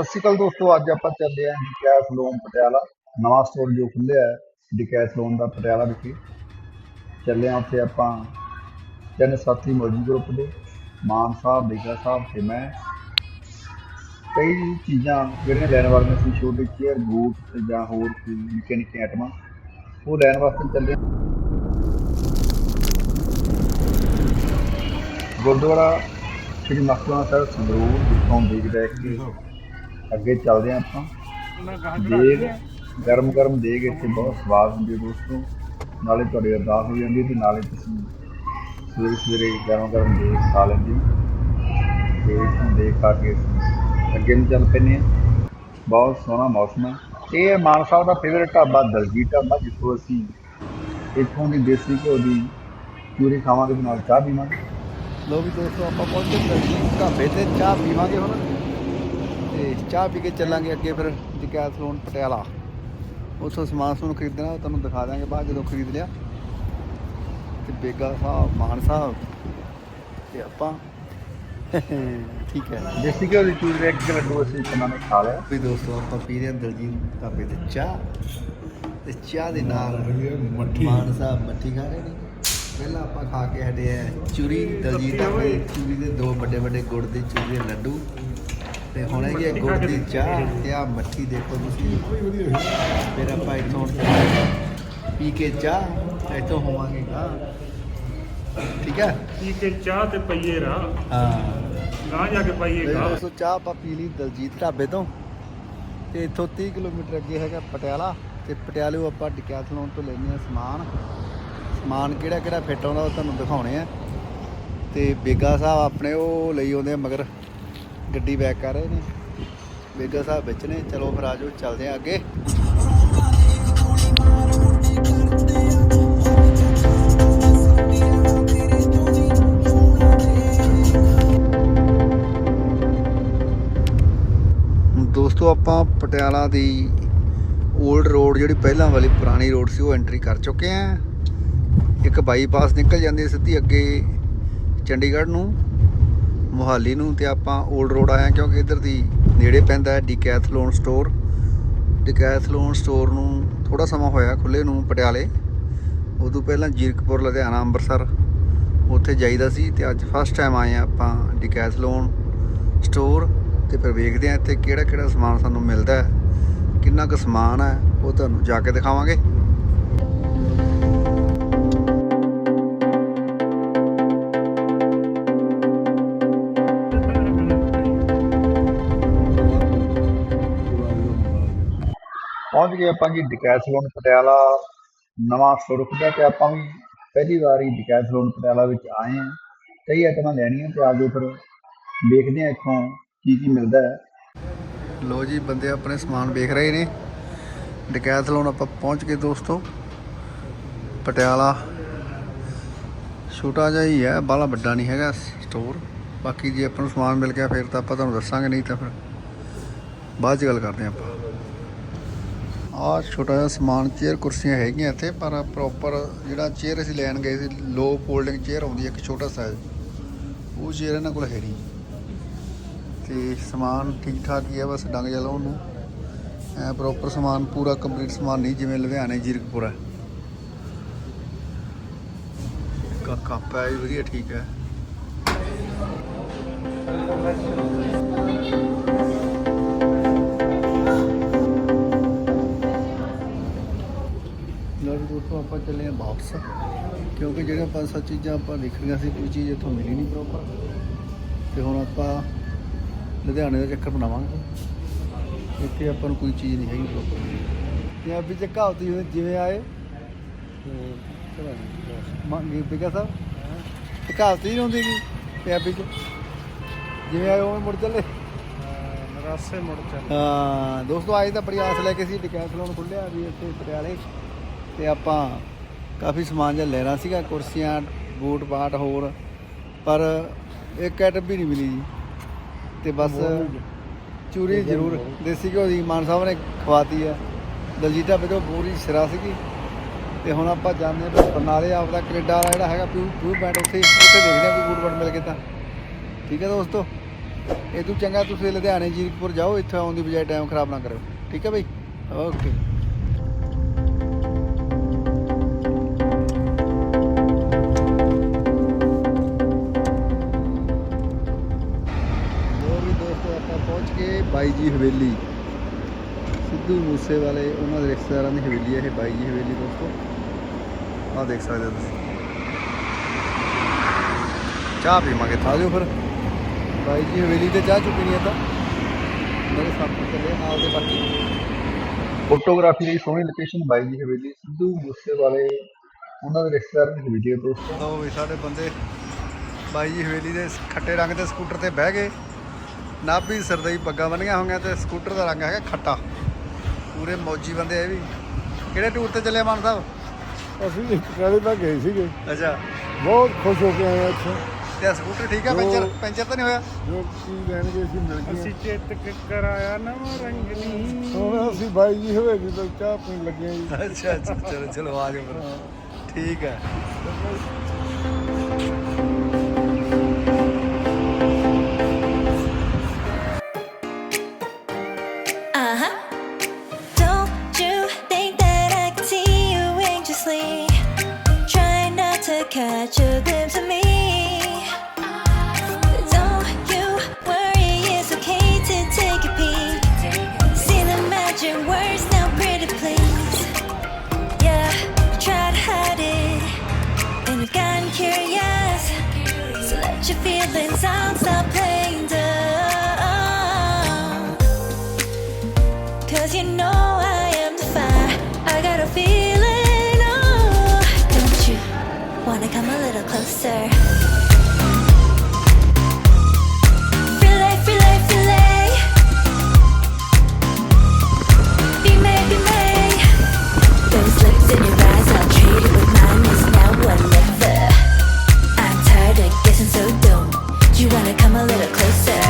ਸਤਿ ਸ਼੍ਰੀ ਅਕਾਲ ਦੋਸਤੋ, ਅੱਜ ਆਪਾਂ ਚੱਲੇ ਆਂ ਡਿਕੈਥ ਲੋਨ ਪਟਿਆਲਾ। ਨਵਾਂ ਸਟੋਰ ਜੋ ਖੁੱਲਿਆ ਹੈ ਡਿਕੈਥ ਲੋਨ ਦਾ ਪਟਿਆਲਾ ਵਿਖੇ। ਚੱਲੇ ਆਂ ਉੱਥੇ ਆਪਾਂ ਤਿੰਨ ਸਾਥੀ ਮੌਜੂਦ ਗਰੁੱਪ ਦੇ, ਮਾਨ ਸਾਹਿਬ ਬੇਗਾ ਸਾਹਿਬ ਤੇ ਮੈਂ। ਕਈ ਚੀਜ਼ਾਂ ਜਿਹੜੀਆਂ ਲੈਣ ਵਾਲੀਆਂ ਸੀ, ਛੋਟੇ ਚੇਅਰ ਬੂਟ ਤੇ ਜਾਂ ਹੋਰ ਕੋਈ ਨਿੱਕੇ ਨਿੱਕੇ ਆਈਟਮਾਂ ਉਹ ਲੈਣ ਵਾਸਤੇ ਚੱਲੇ ਗੁਰਦੁਆਰਾ ਸ੍ਰੀ ਮਸਤੂਆ ਸਾਹਿਬ ਸੰਗਰੂਰ, ਜਿੱਥੋਂ ਦੇਖ ਦੇਖ ਕੇ ਅੱਗੇ ਚੱਲਦੇ ਹਾਂ ਆਪਾਂ। ਦੇਗ, ਗਰਮ ਗਰਮ ਦੇਗ ਇੱਥੇ ਬਹੁਤ ਸਵਾਦ ਹੁੰਦੀ ਹੈ ਦੋਸਤੋ। ਨਾਲੇ ਤੁਹਾਡੀ ਅਰਦਾਸ ਹੋ ਜਾਂਦੀ ਹੈ ਤੇ ਨਾਲੇ ਤੁਸੀਂ ਸਵੇਰੇ ਸਵੇਰੇ ਗਰਮ ਗਰਮ ਦੇਗ ਖਾ ਲੈਂਦੇ ਹੋ। ਤੇ ਇੱਥੋਂ ਦੇਖ ਖਾ ਕੇ ਅੱਗੇ ਨੂੰ ਚੱਲ ਪੈਂਦੇ ਹਾਂ। ਬਹੁਤ ਸੋਹਣਾ ਮੌਸਮ ਹੈ। ਇਹ ਹੈ ਮਾਨ ਸਾਹਿਬ ਦਾ ਫੇਵਰੇਟ ਢਾਬਾ ਦਲਜੀ ਢਾਬਾ, ਜਿੱਥੋਂ ਅਸੀਂ ਇੱਥੋਂ ਦੀ ਦੇਸੀ ਘਿਓ ਦੀ ਚੂਰੀ ਖਾਵਾਂਗੇ ਤੇ ਨਾਲ ਚਾਹ ਪੀਵਾਂਗੇ। ਲੋ ਵੀ ਦੋਸਤੋ, ਆਪਾਂ ਪਹੁੰਚੇ ਦਲਜੀਤ ਢਾਬੇ ਤੇ ਚਾਹ ਪੀਵਾਂਗੇ ਹੁਣ। ਤੇ ਚਾਹ ਪੀ ਕੇ ਚੱਲਾਂਗੇ ਅੱਗੇ ਫਿਰ ਜਕੈਥਲੋਨ ਪਟਿਆਲਾ। ਉੱਥੋਂ ਸਮਾਨ ਸਮੂਨ ਖਰੀਦਣਾ ਤੁਹਾਨੂੰ ਦਿਖਾ ਦਾਂਗੇ ਬਾਅਦ ਜਦੋਂ ਖਰੀਦ ਲਿਆ। ਤੇ ਬੇਗਾ ਸਾਹਿਬ ਮਾਨ ਸਾਹਿਬ ਤੇ ਆਪਾਂ। ਠੀਕ ਹੈ। ਦੇਸੀ ਘਿਓ ਦੀ ਚੂਰੀ ਇੱਕ ਲੱਡੂ ਅਸੀਂ ਇਹਨਾਂ ਨੇ ਖਾ ਲਿਆ। ਵੀ ਦੋਸਤੋ ਆਪਾਂ ਪੀ ਰਹੇ ਹਾਂ ਦਲਜੀਤ ਢਾਬੇ ਤੇ ਚਾਹ। ਤੇ ਚਾਹ ਦੇ ਨਾਲ ਮੱਠੀ। ਮਾਨ ਸਾਹਿਬ ਮੱਠੀ ਖਾ ਰਹੇ ਨੇ। ਪਹਿਲਾਂ ਆਪਾਂ ਖਾ ਕੇ ਹਟੇ ਆ ਚੂਰੀ ਦਲਜੀਤ ਢਾਬੇ ਚੂਰੀ ਦੇ ਦੋ ਵੱਡੇ ਵੱਡੇ ਗੁੜ ਦੇ ਚੂਰੀ ਦੇ ਲੱਡੂ। ਤੇ ਹੁਣ ਹੈਗੀ ਹੈ ਗੁੜ ਦੀ ਚਾਹ ਤੇ ਆ ਮੱਠੀ ਦੇਖੋ ਤੁਸੀਂ। ਫਿਰ ਆਪਾਂ ਇੱਥੋਂ ਪੀ ਕੇ ਚਾਹ ਇੱਥੋਂ ਹੋਵਾਂਗੇ ਗਾ ਠੀਕ ਹੈ? ਪੀ ਕੇ ਚਾਹ ਤੇ ਪਈਏ ਰਾ ਹਾਂ। ਗਾਂ ਜਾ ਕੇ ਪਾਈਏ ਗਾ ਦੋਸਤੋ ਚਾਹ ਆਪਾਂ ਪੀ ਲਈ ਦਲਜੀਤ ਢਾਬੇ ਤੋਂ। ਤੇ ਇੱਥੋਂ 30 ਕਿਲੋਮੀਟਰ ਅੱਗੇ ਹੈਗਾ ਪਟਿਆਲਾ। ਤੇ ਪਟਿਆਲੇ ਆਪਾਂ ਡਿਕੈਥਲੋਨ ਤੋਂ ਲੈਣੇ ਆ ਸਮਾਨ। ਸਮਾਨ ਕਿਹੜਾ ਕਿਹੜਾ ਫਿੱਟ ਆਉਂਦਾ ਉਹ ਤੁਹਾਨੂੰ ਦਿਖਾਉਣੇ ਆ। ਤੇ ਬੇਗਾ ਸਾਹਿਬ ਆਪਣੇ ਉਹ ਲਈ ਆਉਂਦੇ ਆ ਮਗਰ। ਗੱਡੀ ਬੈਕ ਕਰ ਰਹੇ ਨੇ। ਬੇਗਾ ਸਾਹਿਬ ਵਿੱਚ ਨੇ। ਚਲੋ ਫਿਰ ਆਜੋ, ਚੱਲਦੇ ਆ ਅੱਗੇ। ਦੋਸਤੋ, ਆਪਾਂ ਪਟਿਆਲਾ ਦੀ 올ਡ ਰੋਡ ਜਿਹੜੀ ਪਹਿਲਾਂ ਵਾਲੀ ਪੁਰਾਣੀ ਰੋਡ ਸੀ, ਉਹ ਐਂਟਰੀ ਕਰ ਚੁੱਕੇ ਆ ਇੱਕ ਬਾਈਪਾਸ ਨਿਕਲ ਜਾਂਦੀ ਹੈ ਸਿੱਧੀ ਅੱਗੇ ਚੰਡੀਗੜ੍ਹ ਨੂੰ। ਮੋਹਾਲੀ ਨੂੰ ਤੇ ਆਪਾਂ 올ਡ ਰੋਡ ਆਏ ਹਾਂ ਕਿਉਂਕਿ ਇੱਧਰ ਦੀ ਨੇੜੇ ਪੈਂਦਾ ਹੈ ਡਿਕੈਥਲੋਨ ਸਟੋਰ ਡਿਕੈਥਲੋਨ ਸਟੋਰ ਨੂੰ ਥੋੜਾ ਸਮਾਂ ਹੋਇਆ ਖੁੱਲੇ ਨੂੰ ਪਟਿਆਲੇ। ਉਦੋਂ ਪਹਿਲਾਂ ਜੀਰਕਪੁਰ, ਲੁਧਿਆਣਾ, ਅੰਮ੍ਰਿਤਸਰ ਉੱਥੇ ਜਾਈਦਾ ਸੀ ਤੇ ਅੱਜ ਫਸਟ ਟਾਈਮ ਆਏ ਆ ਆਪਾਂ ਡਿਕੈਥਲੋਨ ਸਟੋਰ ਤੇ ਫਿਰ ਵੇਖਦੇ ਆ ਇੱਥੇ ਕਿਹੜਾ ਕਿਹੜਾ ਸਮਾਨ ਸਾਨੂੰ ਮਿਲਦਾ ਹੈ, ਕਿੰਨਾ ਕੁ ਸਮਾਨ ਹੈ, ਉਹ ਤੁਹਾਨੂੰ ਜਾ ਕੇ ਦਿਖਾਵਾਂਗੇ। ਪਹੁੰਚ ਗਏ ਆਪਾਂ ਜੀ ਡਿਕੈਥਲੋਨ ਪਟਿਆਲਾ, ਨਵਾਂ ਸਟੋਰ ਖੁੱਲਿਆ ਤੇ ਆਪਾਂ ਵੀ ਪਹਿਲੀ ਵਾਰੀ ਹੀ ਡਿਕੈਥਲੋਨ ਪਟਿਆਲਾ ਵਿੱਚ ਆਏ ਹਾਂ। ਕਈ ਆਈਟਮਾਂ ਲੈਣੀਆਂ ਤੇ ਆਜੋ ਫਿਰ ਦੇਖਦੇ ਹਾਂ ਇੱਥੋਂ ਕੀ ਕੀ ਮਿਲਦਾ ਹੈ। ਲੋ ਜੀ, ਬੰਦੇ ਆਪਣੇ ਸਮਾਨ ਵੇਖ ਰਹੇ ਨੇ। ਡਿਕੈਥਲੋਨ ਆਪਾਂ ਪਹੁੰਚ ਗਏ ਦੋਸਤੋ। ਪਟਿਆਲਾ। ਛੋਟਾ ਜਿਹਾ ਹੀ ਹੈ, ਬਾਹਲਾ ਵੱਡਾ ਨਹੀਂ ਹੈਗਾ ਸਟੋਰ ਬਾਕੀ ਜੇ ਆਪਾਂ ਨੂੰ ਸਮਾਨ ਮਿਲ ਗਿਆ, ਫਿਰ ਤਾਂ ਆਪਾਂ ਤੁਹਾਨੂੰ ਦੱਸਾਂਗੇ, ਨਹੀਂ ਤਾਂ ਫਿਰ ਬਾਅਦ 'ਚ ਗੱਲ ਕਰਦੇ ਹਾਂ ਆਪਾਂ। ਆਹ ਛੋਟਾ ਜਿਹਾ ਸਮਾਨ ਚੇਅਰ ਕੁਰਸੀਆਂ ਹੈਗੀਆਂ ਇੱਥੇ, ਪਰ ਪ੍ਰੋਪਰ ਜਿਹੜਾ ਚੇਅਰ ਅਸੀਂ ਲੈਣ ਗਏ ਸੀ ਲੋ ਫੋਲਡਿੰਗ ਚੇਅਰ ਆਉਂਦੀ ਹੈ ਇੱਕ ਛੋਟਾ ਸਾਈਜ਼ ਉਹ ਚੇਅਰ ਇਹਨਾਂ ਕੋਲ ਹੈ ਨਹੀਂ ਤੇ ਸਮਾਨ ਠੀਕ ਠਾਕ ਹੀ ਹੈ, ਬਸ ਡੰਗ ਜਾ ਲਾਉਣ ਨੂੰ। ਐ ਪ੍ਰੋਪਰ ਸਮਾਨ, ਪੂਰਾ ਕੰਪਲੀਟ ਸਮਾਨ ਨਹੀਂ, ਜਿਵੇਂ ਲੁਧਿਆਣੇ, ਜ਼ੀਰਕਪੁਰਾ ਹੈ। ਕਾ ਕੱਪ ਹੈ ਵਧੀਆ ਠੀਕ ਹੈ। ਵਾਪਸ ਕਿਉਂਕਿ ਜਿਹੜੀਆਂ ਪੰਜ ਸੱਤ ਚੀਜ਼ਾਂ ਆਪਾਂ ਦੇਖਣੀਆਂ ਸੀ ਕੋਈ ਚੀਜ਼ ਇੱਥੋਂ ਮਿਲੀ ਨਹੀਂ ਪ੍ਰੋਪਰ ਤੇ ਹੁਣ ਆਪਾਂ ਲੁਧਿਆਣੇ ਦਾ ਚੱਕਰ ਬਣਾਵਾਂਗੇ। ਇੱਥੇ ਆਪਾਂ ਨੂੰ ਕੋਈ ਚੀਜ਼ ਨਹੀਂ ਹੈਗੀ ਪ੍ਰੋਪਰ ਪੰਜਾਬੀ ਚ ਕਹਾਵਤ ਜਿਵੇਂ ਆਏ। ਮੰਗੀ ਬਿਗਾ ਸਾਹਿਬ। ਤੇ ਕਹਾਵਤ ਹੀ ਹੁੰਦੀ ਗੀ ਪੰਜਾਬੀ ਚ ਜਿਵੇਂ ਆਏ ਉਵੇਂ ਮੁੜ ਚੱਲੇ। ਨਰਾਸੇ ਮੁੜ ਚੱਲ। ਹਾਂ ਦੋਸਤੋ ਅੱਜ ਤਾਂ ਬੜੀ ਆਸ ਲੈ ਕੇ ਸੀ ਡਿਕੈਥਲੋਨ ਖੁੱਲਿਆ ਵੀ ਇੱਥੇ ਪਟਿਆਲੇ। ਤੇ ਆਪਾਂ ਕਾਫੀ ਸਮਾਨ ਜਿਹਾ ਲੈਣਾ ਸੀਗਾ ਕੁਰਸੀਆਂ ਬੂਟ ਬਾਟ ਹੋਰ ਪਰ ਇੱਕ ਆਈਟਮ ਵੀ ਨਹੀਂ ਮਿਲੀ ਜੀ। ਤੇ ਬਸ ਚੂਰੀ ਜ਼ਰੂਰ ਦੇਸੀ ਘਿਓ ਦੀ ਮਾਨ ਸਾਹਿਬ ਨੇ ਖਵਾਤੀ ਹੈ ਦਲਜੀਤ ਤੋਂ ਪੂਰੀ ਸਿਰਾ ਸੀਗੀ। ਤੇ ਹੁਣ ਆਪਾਂ ਜਾਂਦੇ ਹਾਂ ਫਿਰ ਬਰਨਾਲੇ ਆਪਦਾ ਕੈਨੇਡਾ ਵਾਲਾ ਜਿਹੜਾ ਹੈਗਾ ਪਿਊ ਪਿਊ ਬੈਂਡ ਉੱਥੇ ਉੱਥੇ ਦੇਖਦੇ ਹਾਂ ਕੋਈ ਬੂਟ ਮਿਲ ਗਏ ਤਾਂ। ਠੀਕ ਹੈ ਦੋਸਤੋ? ਇਹ ਤੋਂ ਚੰਗਾ ਤੁਸੀਂ ਲੁਧਿਆਣੇ ਜੀਰਕਪੁਰ ਜਾਓ ਇੱਥੇ ਆਉਣ ਦੀ ਬਜਾਏ ਟਾਈਮ ਖਰਾਬ ਨਾ ਕਰੋ ਠੀਕ ਹੈ ਬਈ? ਓਕੇ ਬਾਈ ਜੀ ਹਵੇਲੀ। ਸਿੱਧੂ ਮੂਸੇ ਵਾਲੇ ਉਹਨਾਂ ਦੇ ਰਿਸ਼ਤੇਦਾਰਾਂ ਦੀ ਹਵੇਲੀ ਹੈ ਇਹ ਬਾਈ ਜੀ ਹਵੇਲੀ ਦੋਸਤੋ। ਆਹ ਦੇਖ ਸਕਦੇ ਹੋ ਤੁਸੀਂ। ਚਾਹ ਪੀਵਾਂਗੇ ਥਾ ਦਿਓ ਫਿਰ। ਬਾਈ ਜੀ ਹਵੇਲੀ ਤੇ ਚਾਹ ਚੁੱਕੀ ਨਹੀਂ ਤਾਂ। ਮੇਰੇ ਸਾਥੀ ਚੱਲੇ ਨਾਲ ਦੇ ਬਾਕੀ। ਫੋਟੋਗ੍ਰਾਫੀ ਲਈ ਸੋਹਣੀ ਲੋਕੇਸ਼ਨ ਬਾਈ ਦੀ ਹਵੇਲੀ, ਸਿੱਧੂ ਮੂਸੇ ਵਾਲੇ ਉਹਨਾਂ ਦੇ ਰਿਸ਼ਤੇਦਾਰ ਦੀ ਹਵੇਲੀ ਹੈ ਦੋਸਤੋ। ਲਓ ਵੀ, ਸਾਡੇ ਬੰਦੇ ਬਾਈ ਜੀ ਹਵੇਲੀ ਦੇ ਖੱਟੇ ਰੰਗ ਦੇ ਸਕੂਟਰ ਤੇ ਬਹਿ ਗਏ। ਨਾਭੀ ਸਰਦਈ ਪੱਗਾਂ ਬੰਨੀਆਂ ਹੋਈਆਂ ਤੇ ਸਕੂਟਰ ਦਾ ਰੰਗ ਹੈਗਾ ਖੱਟਾ। ਪੂਰੇ ਮੌਜੀ ਬੰਦੇ ਇਹ ਵੀ। ਕਿਹੜੇ ਟੂਰ ਤੇ ਚੱਲੇ ਮਾਨ ਸਾਹਿਬ? ਅਸੀਂ ਇੱਕ ਕਾਲੇ ਤੱਕ ਗਏ ਸੀਗੇ। ਅੱਛਾ। ਬਹੁਤ ਖੁਸ਼ ਹੋ ਕੇ ਆਏ ਇੱਥੇ। ਤੇ ਸਕੂਟਰ ਠੀਕ ਆ ਪੈਂਚਰ ਪੈਂਚਰ ਤਾਂ ਨਹੀਂ ਹੋਇਆ? ਜੋ ਚੀਜ਼ ਲੈਣਗੇ ਅਸੀਂ ਮਿਲ ਗਏ ਅਸੀਂ ਚੇਤਕ ਕਰਾਇਆ ਨਵਾਂ ਰੰਗਨੀ ਹੁਣ ਅਸੀਂ ਬਾਈ ਜੀ ਹਵੇਲੀ ਤੋਂ ਚਾਹ ਪੀਣ ਲੱਗੇ ਹਾਂ ਜੀ। ਅੱਛਾ ਅੱਛਾ ਚਲੋ ਚਲੋ ਆ ਜਾਓ ਫਿਰ। ਠੀਕ ਹੈ catch a glimpse of me. Don't you worry, it's okay to take a peek. See the magic words now, pretty please. Yeah, try to hide it, and you've gotten curious. So let your feelings out, little closer? Fillet, fillet, fillet, be may Those lips in your eyes. I traded with mine is now one leather. I'm tired of guessing, so don't you wanna come a little closer?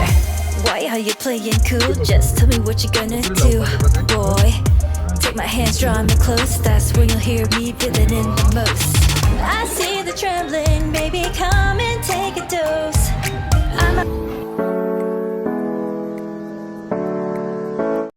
Why are you playing cool? Just tell me what you're gonna do, boy. Take my hands, draw me close. That's when you'll hear me feeling in the most. I see the trembling, baby, come and take a dose. I'm a